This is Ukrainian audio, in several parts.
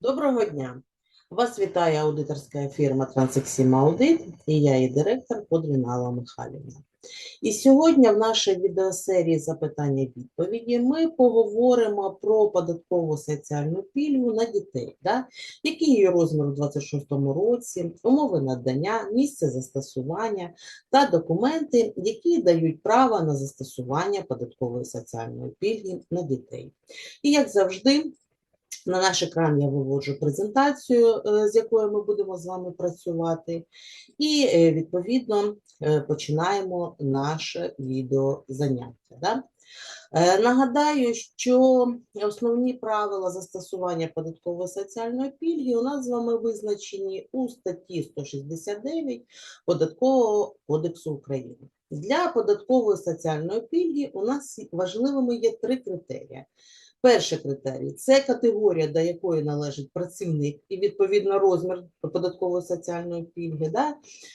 Доброго дня! Вас вітає аудиторська фірма Transexim Audit і я її директор Подрінала Михайлівна. І сьогодні в нашій відеосерії запитання-відповіді ми поговоримо про податкову соціальну пільгу на дітей, да? який її розмір у 26 році, умови надання, місце застосування та документи, які дають право на застосування податкової соціальної пільги на дітей. І як завжди, на наш екран я виводжу презентацію, е, з якою ми будемо з вами працювати, і е, відповідно е, починаємо наше відеозаняття. Да? Нагадаю, що основні правила застосування податкової соціальної пільги у нас з вами визначені у статті 169 Податкового кодексу України. Для податкової соціальної пільги у нас важливими є три критерії. Перший критерій це категорія, до якої належить працівник і відповідно розмір податкової соціальної пільги. Да?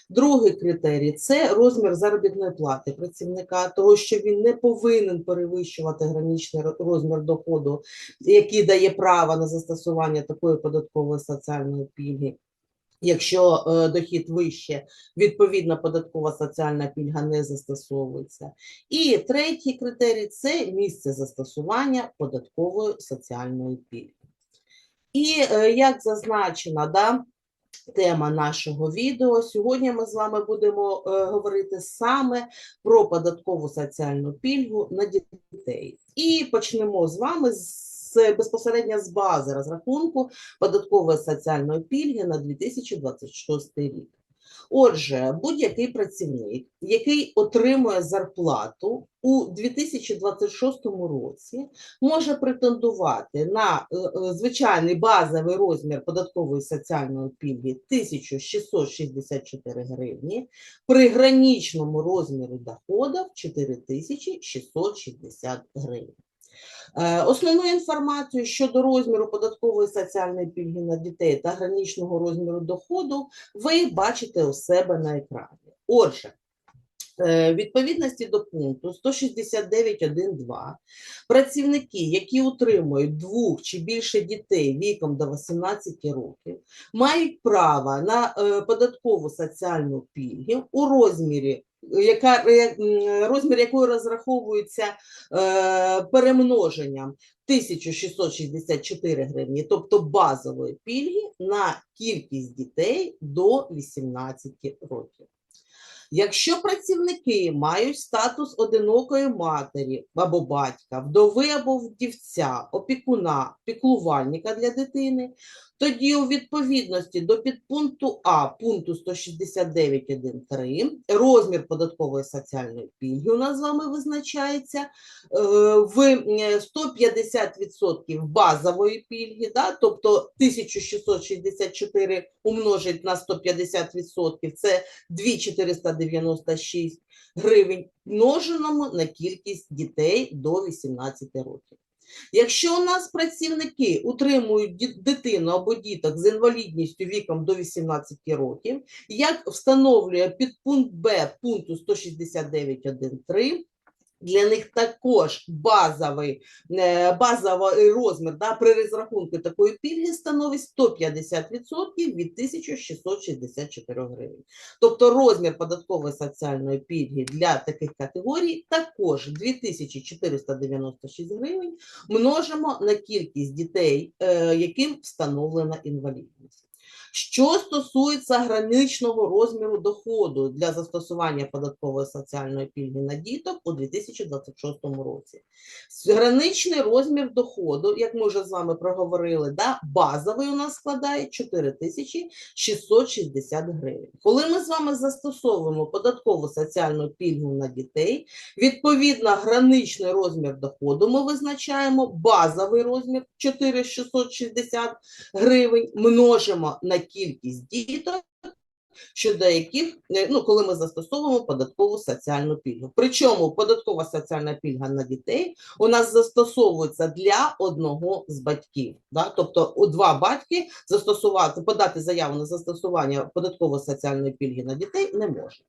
Другий критерій це розмір заробітної плати працівника, того що він не повинен перевищувати граничний розмір доходу, який дає право на застосування такої податкової соціальної пільги. Якщо е, дохід вище, відповідно податкова соціальна пільга не застосовується. І третій критерій це місце застосування податкової соціальної пільги. І е, як зазначена, да, тема нашого відео, сьогодні ми з вами будемо е, говорити саме про податкову соціальну пільгу на дітей. І почнемо з вами з безпосередньо з бази розрахунку податкової соціальної пільги на 2026 рік. Отже, будь-який працівник, який отримує зарплату у 2026 році, може претендувати на е, е, звичайний базовий розмір податкової соціальної пільги 1664 гривні, при граничному розмірі доходів 4660 гривень. Е, Основну інформацію щодо розміру податкової соціальної пільги на дітей та граничного розміру доходу ви бачите у себе на екрані. Отже, е, відповідності до пункту 169.1.2 працівники, які утримують двох чи більше дітей віком до 18 років, мають право на е, податкову соціальну пільгу у розмірі яка розмір якої розраховується е, перемноженням 1664 гривні, тобто базової пільги на кількість дітей до 18 років. Якщо працівники мають статус одинокої матері або батька, вдови або вдівця, опікуна, піклувальника для дитини, тоді у відповідності до підпункту А пункту 169.1.3 розмір податкової соціальної пільги у нас з вами визначається е, в е, 150% базової пільги, да, тобто 1664 умножить на 150% це 2496 гривень, множеному на кількість дітей до 18 років. Якщо у нас працівники утримують дитину або діток з інвалідністю віком до 18 років, як встановлює підпункт Б пункту 169.1.3, для них також базовий, е, базовий розмір да, при розрахунку такої пільги становить 150% від 1664 гривень. Тобто розмір податкової соціальної пільги для таких категорій також 2496 гривень множимо на кількість дітей, е, яким встановлена інвалідність. Що стосується граничного розміру доходу для застосування податкової соціальної пільги на діток у 2026 році. Граничний розмір доходу, як ми вже з вами проговорили, да, базовий у нас складає 4660 гривень. Коли ми з вами застосовуємо податкову соціальну пільгу на дітей, відповідно граничний розмір доходу ми визначаємо базовий розмір 4660 гривень, множимо на кількість діток, щодо яких, е, ну, коли ми застосовуємо податкову соціальну пільгу. Причому податкова соціальна пільга на дітей у нас застосовується для одного з батьків. Да? Тобто у два батьки застосувати, подати заяву на застосування податково-соціальної пільги на дітей не можна.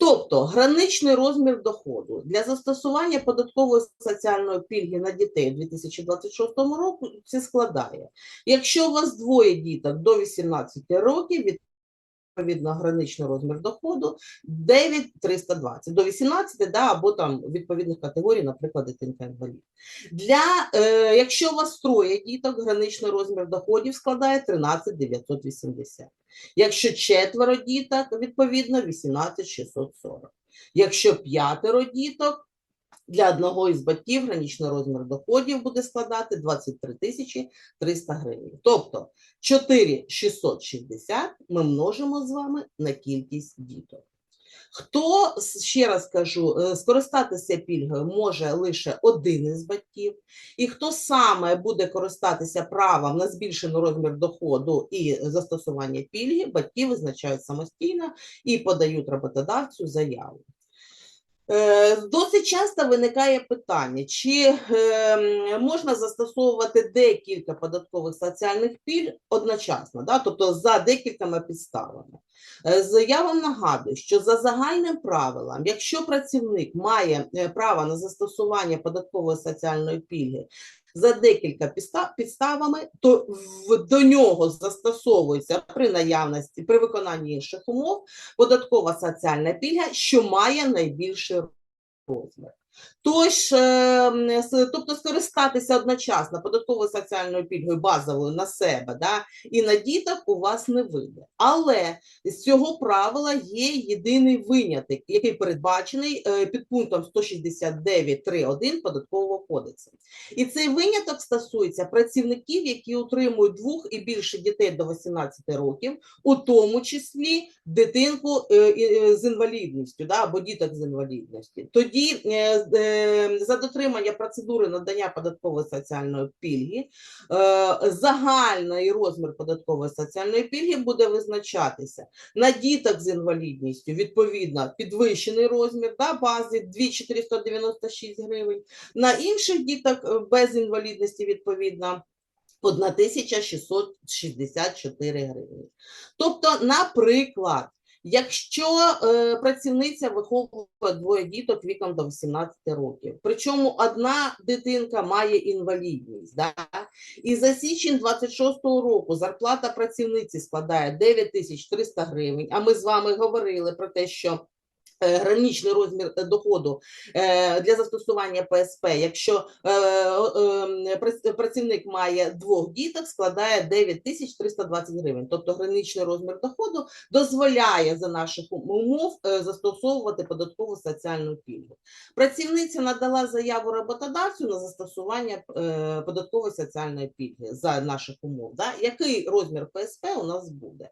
Тобто граничний розмір доходу для застосування податкової соціальної пільги на дітей у 2026 році складає, якщо у вас двоє діток до 18 років, відповідно граничний розмір доходу 9,320 до 18, да, або там відповідних категорій, наприклад, дитинка інвалід. Для, е, якщо у вас троє діток, граничний розмір доходів складає 13,980. Якщо четверо діток, відповідно 18,640. Якщо п'ятеро діток, для одного із батьків граничний розмір доходів буде складати 23 тисячі 300 гривень. Тобто 4,660 ми множимо з вами на кількість діток. Хто, ще раз кажу, е, скористатися пільгою може лише один із батьків, і хто саме буде користатися правом на збільшений розмір доходу і застосування пільги, батьки визначають самостійно і подають роботодавцю заяву. Е, Досить часто виникає питання, чи е, можна застосовувати декілька податкових соціальних пільг одночасно, да? тобто за декількома підставами. Е, Я вам нагадую, що за загальним правилом, якщо працівник має право на застосування податкової соціальної пільги за декілька підста- підставами, то до нього застосовується при наявності, при виконанні інших умов податкова соціальна пільга, що має найбільший розмір. Тож, е, тобто скористатися одночасно податковою соціальною пільгою базовою на себе да, і на діток у вас не вийде. Але з цього правила є єдиний виняток, який передбачений під пунктом 169.3.1 Податкового кодексу. І цей виняток стосується працівників, які утримують двох і більше дітей до 18 років, у тому числі дитинку е, е, з інвалідністю да, або діток з інвалідністю. Тоді за дотримання процедури надання податкової соціальної пільги е, загальний розмір податкової соціальної пільги буде визначатися на діток з інвалідністю, відповідно, підвищений розмір да, бази 2496 гривень, на інших діток е, без інвалідності, відповідно, 1664 гривні. Тобто, наприклад, якщо е, працівниця виховує двоє діток віком до 18 років, причому одна дитинка має інвалідність, да? і за січень 26-го року зарплата працівниці складає 9300 гривень, а ми з вами говорили про те, що Граничний розмір е, доходу е, для застосування ПСП, якщо е, е, прац- працівник має двох діток, складає 9320 гривень. Тобто граничний розмір доходу дозволяє за наших умов е, застосовувати податкову соціальну пільгу. Працівниця надала заяву роботодавцю на застосування е, податкової соціальної пільги за наших умов. Який розмір ПСП у нас буде?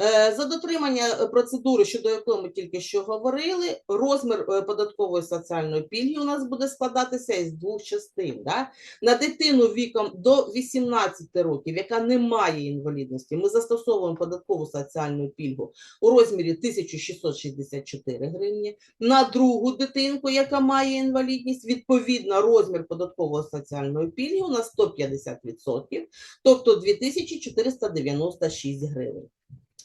Е, За дотримання е, процедури, щодо якої ми тільки що говорили, розмір е, податкової соціальної пільги у нас буде складатися із двох частин. Да? На дитину віком до 18 років, яка не має інвалідності, ми застосовуємо податкову соціальну пільгу у розмірі 1664 гривні. На другу дитинку, яка має інвалідність, відповідно розмір податкової соціальної пільги у нас 150%, тобто 2496 гривень.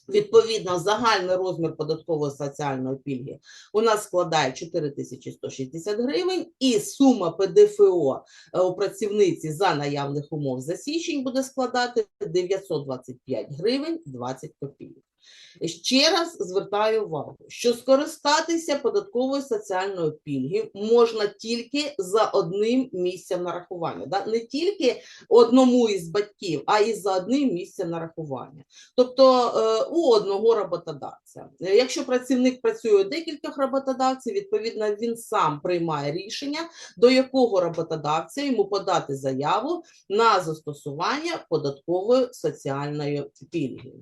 Відповідно, загальний розмір податкової соціальної пільги у нас складає 4160 гривень, і сума ПДФО е, у працівниці за наявних умов за січень буде складати 925 гривень 20 копійок. Ще раз звертаю увагу, що скористатися податковою соціальною пільги можна тільки за одним місцем нарахування. Да? Не тільки одному із батьків, а і за одним місцем нарахування. Тобто е, у одного роботодавця. Якщо працівник працює у декількох роботодавців, відповідно він сам приймає рішення, до якого роботодавця йому подати заяву на застосування податкової соціальної пільги.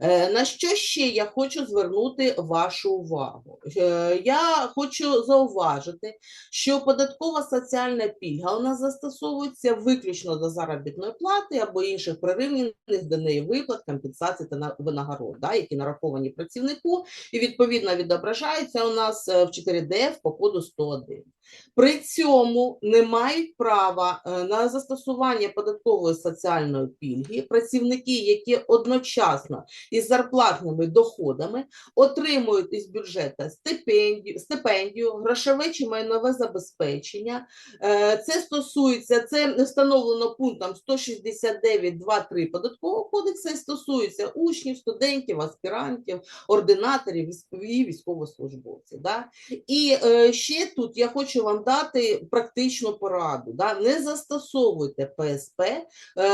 Е, На що ще я хочу звернути вашу увагу? Е, Я хочу зауважити, що податкова соціальна пільга у нас застосовується виключно до заробітної плати або інших прирівняних до неї виплат, компенсацій та на- винагород, да, які нараховані працівнику, і відповідно відображаються у нас е, в 4ДФ по коду 101. При цьому не мають права на застосування податкової соціальної пільги працівники, які одночасно із зарплати адекватними доходами отримують із бюджету стипендію, стипендію, грошове чи майнове забезпечення. Е, Це стосується, це встановлено пунктом 169.2.3 податкового кодексу і стосується учнів, студентів, аспірантів, ординаторів і військовослужбовців. Да? І е, ще тут я хочу вам дати практичну пораду. Да? Не застосовуйте ПСП е,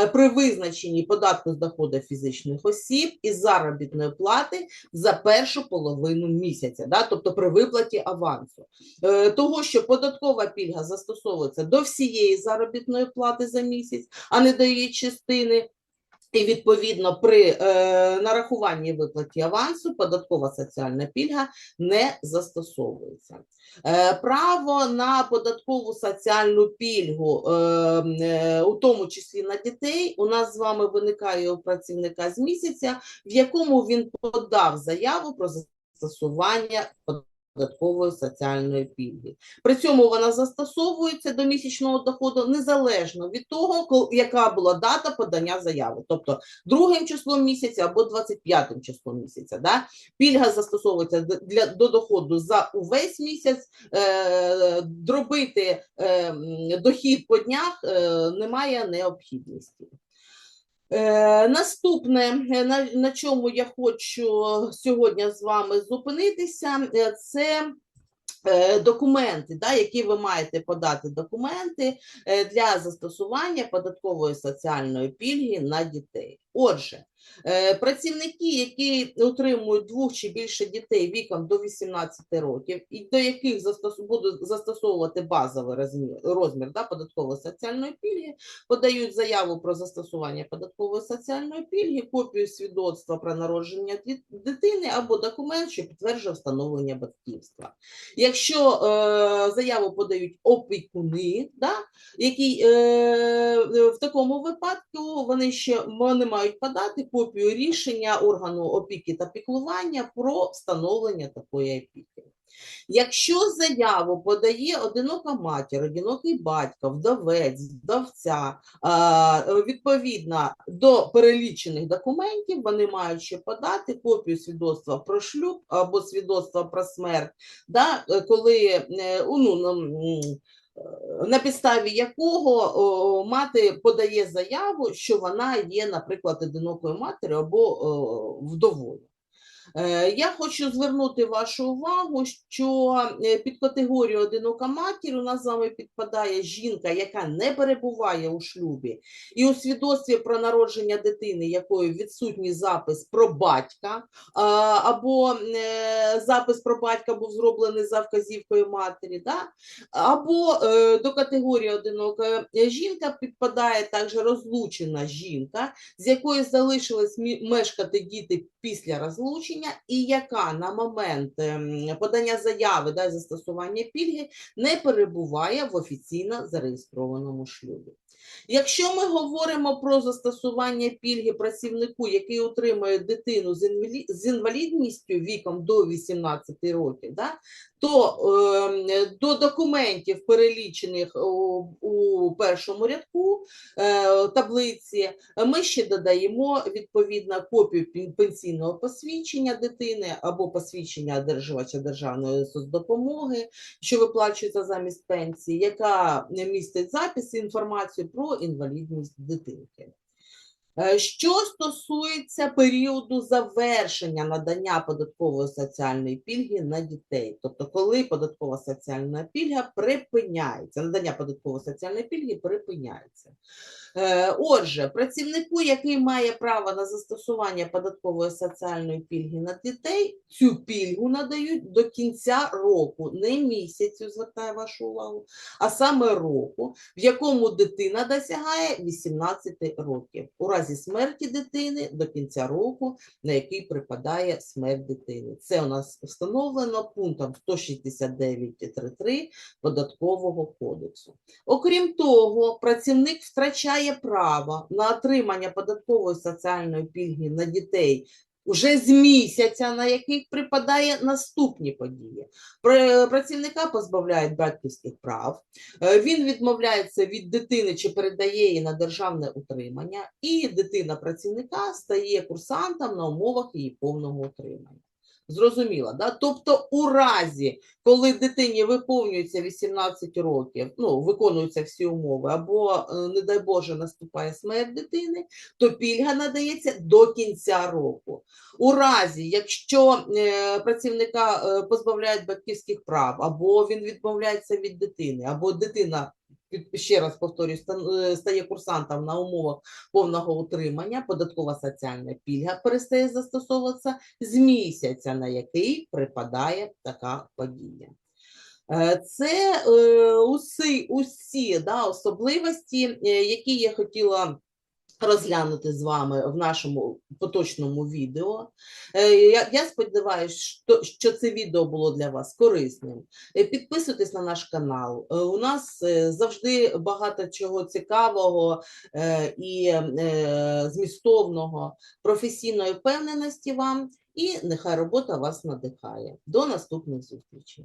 при визначенні податку з доходу фізичних осіб і заробітної плати за першу половину місяця, да? тобто при виплаті авансу. Е, Того, що податкова пільга застосовується до всієї заробітної плати за місяць, а не до її частини. І відповідно при е, нарахуванні виплаті авансу податкова соціальна пільга не застосовується. Е, право на податкову соціальну пільгу, е, е, у тому числі на дітей, у нас з вами виникає у працівника з місяця, в якому він подав заяву про застосування податкової соціальної пільги. При цьому вона застосовується до місячного доходу незалежно від того, яка була дата подання заяви, тобто другим числом місяця або 25 числом місяця. Да? Пільга застосовується для до доходу за увесь місяць. Е, дробити е, дохід по днях е, немає необхідності. Е, наступне, е, на, на чому я хочу сьогодні з вами зупинитися, е, це е, документи, да, які ви маєте подати документи е, для застосування податкової соціальної пільги на дітей. Отже, е, працівники, які утримують двох чи більше дітей віком до 18 років, і до яких будуть застосовувати базовий розмір, розмір да, податкової соціальної пільги, подають заяву про застосування податкової соціальної пільги, копію свідоцтва про народження дитини або документ, що підтверджує встановлення батьківства. Якщо е, заяву подають опікуни, да, які е, е, в такому випадку вони ще вони мають подати копію рішення органу опіки та піклування про встановлення такої опіки. Якщо заяву подає одинока матір, одинокий батько, вдовець, вдовця, е, відповідно до перелічених документів, вони мають ще подати копію свідоцтва про шлюб або свідоцтва про смерть, да, коли е, ну, на підставі якого мати подає заяву, що вона є, наприклад, одинокою матір'ю або вдовою. Е, Я хочу звернути вашу увагу, що е, під категорію одинока матір у нас з вами підпадає жінка, яка не перебуває у шлюбі, і у свідоцтві про народження дитини, якою відсутній запис про батька, або е, запис про батька був зроблений за вказівкою матері, да? або до категорії одинока жінка підпадає також розлучена жінка, з якою залишились мешкати діти після розлучення, і яка на момент ем, подання заяви да, застосування пільги не перебуває в офіційно зареєстрованому шлюбі. Якщо ми говоримо про застосування пільги працівнику, який утримує дитину з інвалідністю віком до 18 років, да, то е, до документів, перелічених у, у першому рядку е, таблиці, ми ще додаємо відповідно копію пенсійного посвідчення дитини або посвідчення одержувача державної соцдопомоги, що виплачується замість пенсії, яка містить запис інформацію про інвалідність дитинки. Е, Що стосується періоду завершення надання податкової соціальної пільги на дітей, тобто коли податкова соціальна пільга припиняється, надання податкової соціальної пільги припиняється. Е, Отже, працівнику, який має право на застосування податкової соціальної пільги на дітей, цю пільгу надають до кінця року, не місяцю, звертаю вашу увагу, а саме року, в якому дитина досягає 18 років. У разі смерті дитини до кінця року, на який припадає смерть дитини. Це у нас встановлено пунктом 169.3 податкового кодексу. Окрім того, працівник втрачає право на отримання податкової соціальної пільги на дітей уже з місяця, на який припадає наступні події. Пра- Працівника позбавляють батьківських прав, е, він відмовляється від дитини чи передає її на державне утримання, і дитина працівника стає курсантом на умовах її повного утримання. Зрозуміло, да? Тобто, у разі, коли дитині виповнюється 18 років, ну, виконуються всі умови, або, е, не дай Боже, наступає смерть дитини, то пільга надається до кінця року. У разі, якщо е, працівника е, позбавляють батьківських прав, або він відмовляється від дитини, або дитина, ще раз повторюю, е, стає курсантом на умовах повного утримання, податкова соціальна пільга перестає застосовуватися з місяця, на який припадає така подія. Е, Це е, усі, усі да, особливості, які я хотіла розглянути з вами в нашому поточному відео. Е, Я, я сподіваюся, що, це відео було для вас корисним. Е, Підписуйтесь на наш канал. Е, У нас завжди багато чого цікавого і змістовного, професійної впевненості вам, і нехай робота вас надихає. До наступних зустрічей.